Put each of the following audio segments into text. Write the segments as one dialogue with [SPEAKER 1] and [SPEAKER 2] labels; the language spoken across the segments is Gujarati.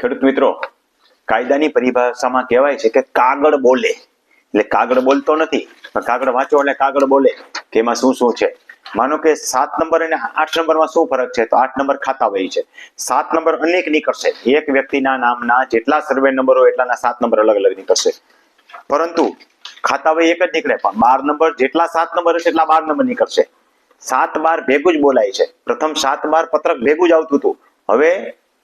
[SPEAKER 1] ખેડૂત મિત્રો, કાયદાની પરિભાષામાં કહેવાય છે કે કાગળ બોલે. એટલે કાગળ બોલતો નથી, પણ કાગળ વાંચો એટલે કાગળ બોલે, કે એમાં શું શું છે? માનો કે સાત નંબર અને આઠ નંબરમાં શું ફરક છે? તો આઠ નંબર ખાતા હોય છે. સાત નંબર અનેક નીકળશે. એક વ્યક્તિના નામના જેટલા સર્વે નંબર એટલાના સાત નંબર અલગ અલગ નીકળશે. પરંતુ ખાતા વય એક જ નીકળે, પણ બાર નંબર જેટલા સાત નંબર હશે એટલા બાર નંબર નીકળશે. સાત બાર ભેગું જ બોલાય છે. પ્રથમ સાત બાર પત્રક ભેગું જ આવતું હતું. હવે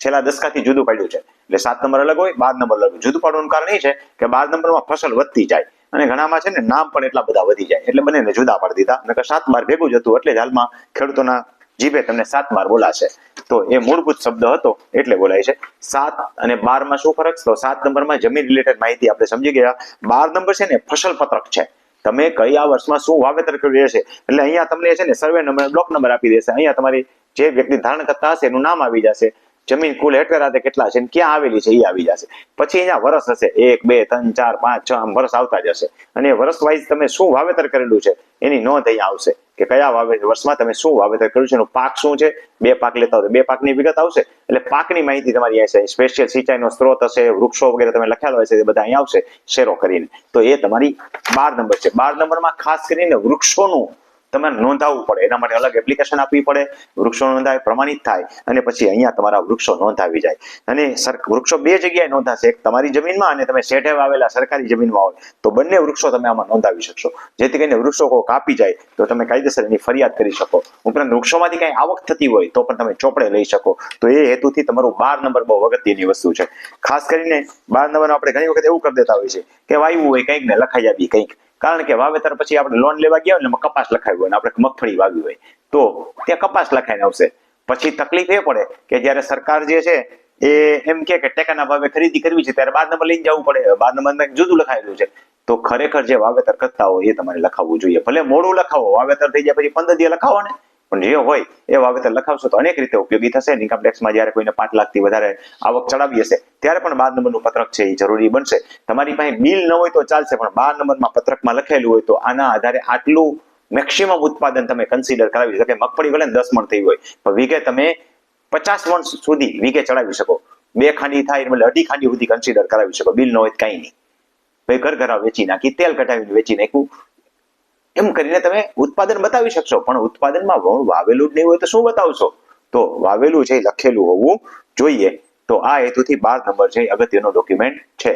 [SPEAKER 1] છેલ્લા દસકાથી જુદું પાડ્યું છે. એટલે સાત નંબર અલગ હોય, બાર નંબર અલગ. જુદું પાડવાનું કારણ એ છે કે બાર નંબરમાં ફસલ વધતી જાય અને ઘણામાં છે ને નામ પણ એટલા બધા વધી જાય. એટલે બંનેને જુદા પાડી દીધા. નકર સાત માર ભેગું જ હતું, એટલે જ હાલમાં ખેડૂતોના જીભે તમને સાત માર બોલાશે. તો એ મૂળભૂત શબ્દ હતો, એટલે બોલાય છે. સાત અને બારમાં શું ફરક? તો સાત નંબરમાં જમીન રિલેટેડ માહિતી આપણે સમજી ગયા. બાર નંબર છે ને ફસલ પત્રક છે. તમે કયા વર્ષમાં શું વાવેતર કર્યું છે એટલે અહીંયા તમને છે ને સર્વે નંબર બ્લોક નંબર આપી દેશે. અહીંયા તમારી જે વ્યક્તિ ધારણ કરતા હશે એનું નામ આવી જશે. જમીન કુલ હેક્ટર કેટલા છે ક્યાં આવેલી છે એ આવી જશે. પછી અહીંયા વર્ષ હશે. એક, બે, ત્રણ, ચાર, પાંચ, છ, આમ વર્ષ આવતા જશે. અને વર્ષ વાઇઝ તમે શું વાવેતર કરેલું છે એની નોંધ અહીંયા આવશે કે કયા વાવેતર વર્ષમાં તમે શું વાવેતર કર્યું છે એનો પાક શું છે? બે પાક લેતા હોય બે પાકની વિગત આવશે? એટલે પાકની માહિતી તમારી અહીં સ્પેશિયલ સિંચાઈનો સ્ત્રોત હશે, વૃક્ષો વગેરે તમે લખેલા હોય છે, એ બધા અહીં આવશે શેરો કરીને. તો એ તમારી બાર નંબર છે. બાર નંબરમાં ખાસ કરીને વૃક્ષોનું તમારે નોંધાવવું પડે. એના માટે અલગ એપ્લિકેશન આપવી પડે. વૃક્ષો નોંધાય, પ્રમાણિત થાય અને પછી અહીંયા તમારા વૃક્ષો નોંધાવી જાય. અને વૃક્ષો બે જગ્યાએ નોંધાશે. એક તમારી જમીનમાં અને તમે શેઠે વાવેલા સરકારી જમીનમાં હોય. તો બંને વૃક્ષો તમે આમાં નોંધાવી શકશો. જેથી કરીને વૃક્ષો કોઈ કાપી જાય, તો તમે કાયદેસર એની ફરિયાદ કરી શકો. ઉપરાંત વૃક્ષોમાંથી કઈ આવક થતી હોય, તો પણ તમે ચોપડે લઈ શકો. તો એ હેતુથી તમારું બાર નંબર બહુ અગત્યની વસ્તુ છે. ખાસ કરીને બાર નંબર આપણે ઘણી વખત એવું કરી દેતા હોય છે કે વાયવું હોય કંઈક ને લખાઈ આવી કંઈક. કારણ કે વાવેતર પછી આપણે લોન લેવા ગયા હોય ને કપાસ લખાવ્યું હોય આપણે મગફળી વાવી હોય, તો ત્યાં કપાસ લખાઈને આવશે. પછી તકલીફ એ પડે કે જ્યારે સરકાર જે છે એ એમ કે ટેકાના ભાવે ખરીદી કરવી છે, ત્યારે બાર નંબર લઈને જવું પડે. બાર નંબર જુદું લખાયેલું છે. તો ખરેખર જે વાવેતર કરતા હોય એ તમારે લખાવવું જોઈએ. ભલે મોડું લખાવો, વાવેતર થઈ જાય પછી પંદર દિવસ લખાવો ને. પણ જે હોય એ વાવેતર લખાવશો તો અનેક રીતે ઉપયોગી થશે. ઇન્કમ ટેક્સમાં જ્યારે કોઈને પાંચ લાખથી વધારે આવક ચડાવી હશે, ત્યારે પણ બાર નંબરનું પત્રક છે એ જરૂરી બનશે. તમારી પાસે બિલ ન હોય તો ચાલશે, પણ બાર નંબરમાં પત્રકમાં લખેલું હોય તો આના આધારે આટલું મેક્સિમમ ઉત્પાદન તમે કન્સિડર કરાવી શકો. મગફળી ભલે દસ મણ થઈ હોય, પણ વીઘે તમે પચાસ મણ સુધી વીઘે ચડાવી શકો. બે ખાંડી થાય એટલે અઢી ખાંડી સુધી કન્સિડર કરાવી શકો. બિલ ન હોય કાંઈ નહીં. ભાઈ ઘર ઘર વેચી નાખી, તેલ કઢાવીને વેચી નાખ્યું એમ કરીને તમે ઉત્પાદન બતાવી શકશો. પણ ઉત્પાદનમાં વણ વાવેલું જ નહીં હોય તો શું બતાવશો? તો વાવેલું છે લખેલું હોવું જોઈએ. તો આ હેતુથી બાર નંબર છે અગત્યનો ડોક્યુમેન્ટ છે.